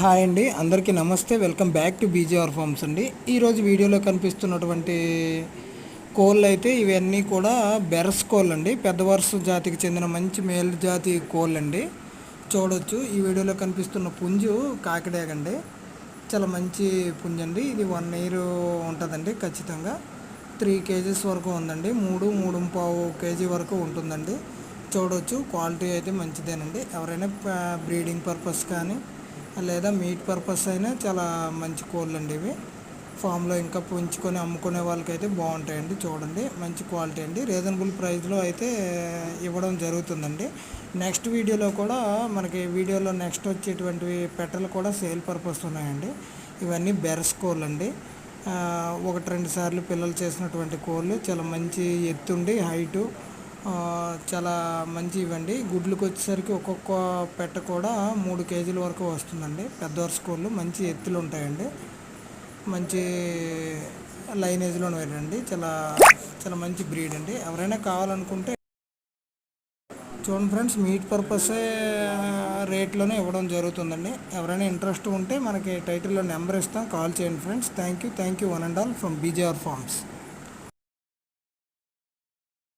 Hi అండి అందరికీ నమస్తే. Welcome back to BJR farms అండి. ఈరోజు వీడియోలో కనిపిస్తున్నటువంటి కోళ్ళు అయితే ఇవన్నీ కూడా బెరస్ కోళ్ళు అండి. పెద్ద వరుస జాతికి చెందిన మంచి మేలు జాతి కోళ్ళు అండి. చూడొచ్చు. ఈ వీడియోలో కనిపిస్తున్న పుంజు కాకిడేగండి చాలా మంచి పుంజు అండి. ఇది వన్ ఇయర్ ఉంటుందండి ఖచ్చితంగా. త్రీ కేజీస్ వరకు ఉందండి. మూడు మూడు పావు కేజీ వరకు ఉంటుందండి. చూడవచ్చు క్వాలిటీ అయితే మంచిదేనండి. ఎవరైనా బ్రీడింగ్ పర్పస్ కానీ లేదా మీట్ పర్పస్ అయినా చాలా మంచి కోళ్ళు అండి ఇవి. ఫామ్లో ఇంకా పెంచుకొని అమ్ముకునే వాళ్ళకైతే బాగుంటాయండి చూడండి. మంచి క్వాలిటీ అండి. రీజనబుల్ ప్రైస్లో అయితే ఇవ్వడం జరుగుతుందండి. నెక్స్ట్ వీడియోలో కూడా మనకి వీడియోలో నెక్స్ట్ వచ్చేటువంటివి పెట్టలు కూడా సేల్ పర్పస్ ఉన్నాయండి. ఇవన్నీ బెరస్ కోళ్ళు అండి. ఒకటి రెండు సార్లు పిల్లలు చేసినటువంటి కోళ్ళు. చాలా మంచి ఎత్తుండి హైటు చాలా మంచి ఇవ్వండి గుడ్లకు వచ్చేసరికి ఒక్కొక్క పెట్ట కూడా మూడు కేజీల వరకు వస్తుందండి. పెద్ద వరుసకోళ్ళు మంచి ఎత్తులు ఉంటాయండి మంచి లైనేజ్లో వెళ్ళండి చాలా చాలా మంచి బ్రీడ్ అండి ఎవరైనా కావాలనుకుంటే చూడండి ఫ్రెండ్స్ మీట్ పర్పసే రేట్లోనే ఇవ్వడం జరుగుతుందండి. ఎవరైనా ఇంట్రెస్ట్ ఉంటే మనకి టైటిల్లో నెంబర్ ఇస్తాం. కాల్ చేయండి friends. Thank you thank you one and all from BJR farms.